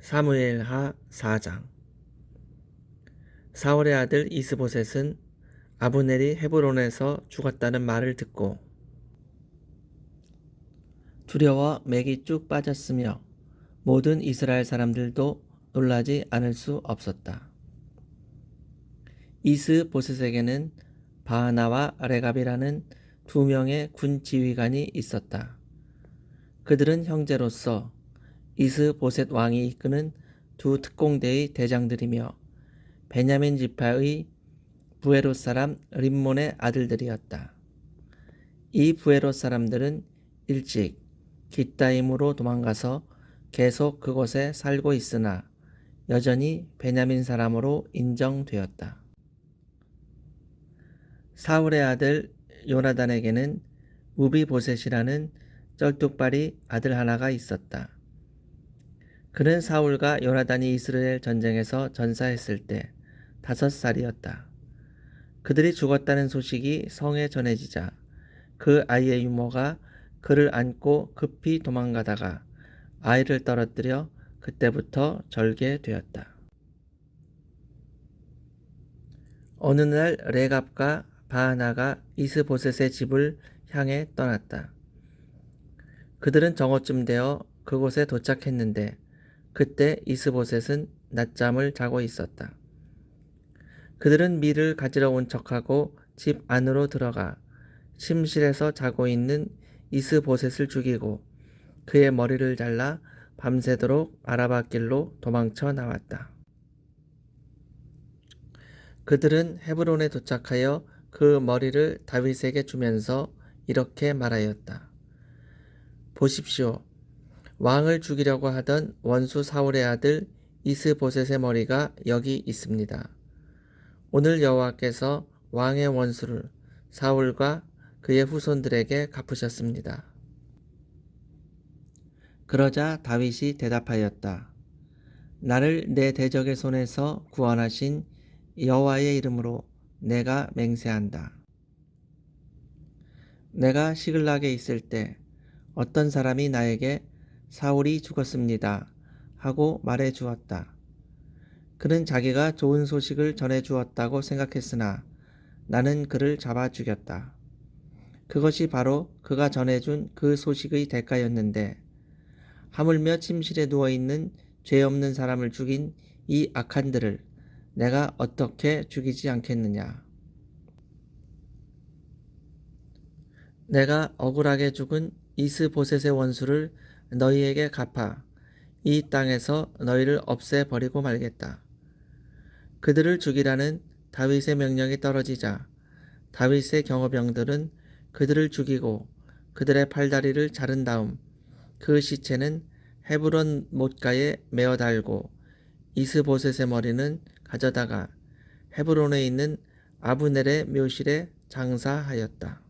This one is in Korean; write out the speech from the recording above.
사무엘하 4장 사울의 아들 이스보셋은 아브넬이 헤브론에서 죽었다는 말을 듣고 두려워 맥이 쭉 빠졌으며 모든 이스라엘 사람들도 놀라지 않을 수 없었다. 이스보셋에게는 바하나와 레갑이라는 두 명의 군 지휘관이 있었다. 그들은 형제로서 이스보셋 왕이 이끄는 두 특공대의 대장들이며 베냐민 지파의 부에롯 사람 림몬의 아들들이었다. 이 부에롯 사람들은 일찍 기타임으로 도망가서 계속 그곳에 살고 있으나 여전히 베냐민 사람으로 인정되었다. 사울의 아들 요나단에게는 무비보셋이라는 쩔뚝발이 아들 하나가 있었다. 그는 사울과 요나단이 이스라엘 전쟁에서 전사했을 때 다섯 살이었다. 그들이 죽었다는 소식이 성에 전해지자 그 아이의 유모가 그를 안고 급히 도망가다가 아이를 떨어뜨려 그때부터 절개되었다. 어느 날 레갑과 바하나가 이스보셋의 집을 향해 떠났다. 그들은 정오쯤 되어 그곳에 도착했는데 그때 이스보셋은 낮잠을 자고 있었다. 그들은 밀을 가지러 온 척하고 집 안으로 들어가 침실에서 자고 있는 이스보셋을 죽이고 그의 머리를 잘라 밤새도록 아라바 길로 도망쳐 나왔다. 그들은 헤브론에 도착하여 그 머리를 다윗에게 주면서 이렇게 말하였다. 보십시오. 왕을 죽이려고 하던 원수 사울의 아들 이스보셋의 머리가 여기 있습니다. 오늘 여호와께서 왕의 원수를 사울과 그의 후손들에게 갚으셨습니다. 그러자 다윗이 대답하였다. 나를 내 대적의 손에서 구원하신 여호와의 이름으로 내가 맹세한다. 내가 시글락에 있을 때 어떤 사람이 나에게 사울이 죽었습니다. 하고 말해 주었다. 그는 자기가 좋은 소식을 전해 주었다고 생각했으나 나는 그를 잡아 죽였다. 그것이 바로 그가 전해준 그 소식의 대가였는데 하물며 침실에 누워있는 죄 없는 사람을 죽인 이 악한들을 내가 어떻게 죽이지 않겠느냐. 내가 억울하게 죽은 이스보셋의 원수를 너희에게 갚아 이 땅에서 너희를 없애 버리고 말겠다. 그들을 죽이라는 다윗의 명령이 떨어지자 다윗의 경호병들은 그들을 죽이고 그들의 팔다리를 자른 다음 그 시체는 헤브론 못가에 메어 달고 이스보셋의 머리는 가져다가 헤브론에 있는 아브넬의 묘실에 장사하였다.